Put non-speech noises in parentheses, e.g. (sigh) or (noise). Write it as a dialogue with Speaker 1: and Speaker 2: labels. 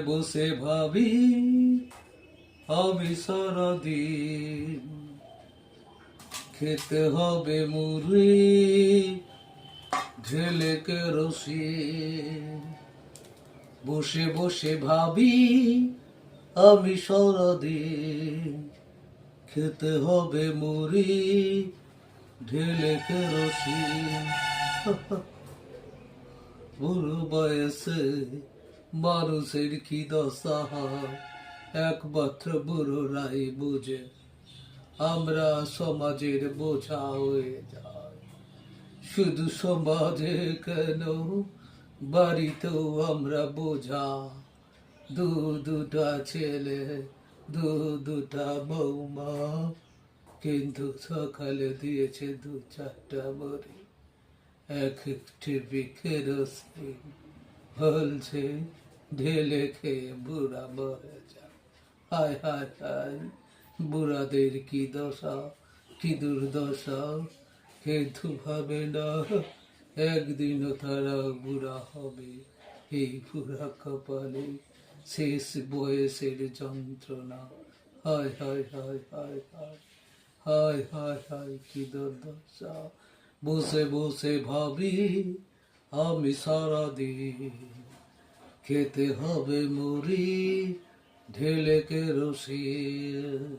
Speaker 1: বসে ভাবি, আমি সারাদিন খেতে হবে মুড়ি, ঢেলে কেরোসিন বসে বসে ভাবি, আমি সারাদিন খেতে হবে মুড়ি, ঢেলে কেরোসিন বুড়ো (laughs) বয়সে মানুষের কি দশা? একমাত্র বুড়োরাই বুঝে। আমরা সমাজের বোঝা হয়ে যাই। শুধু সমাজে কেন? বাড়িতেও আমরা বোঝা। দু দুটা ছেলে, দু দুটা বৌমা। কিন্তু সকালে দিয়েছে দু চারটা মরি এক একটি কেরোসিন হলছে। ঢেলে খেয়ে বুড়া মরে যায়। হায় হায় হায়, বুড়াদের কি দশা, কি দুর্দশা? কিন্তু ভাবে না? একদিনও তারা বুড়া হবে। এই বুড়া কপালে শেষ বয়সের যন্ত্রণা। হায় হায় হায় হায় হায় হায় হায় হায়, কি দুর্দশা। বসে বসে ভাবি, আমি সারাদিন খেতে হবে মুড়ি ঢেলে কেরোসিন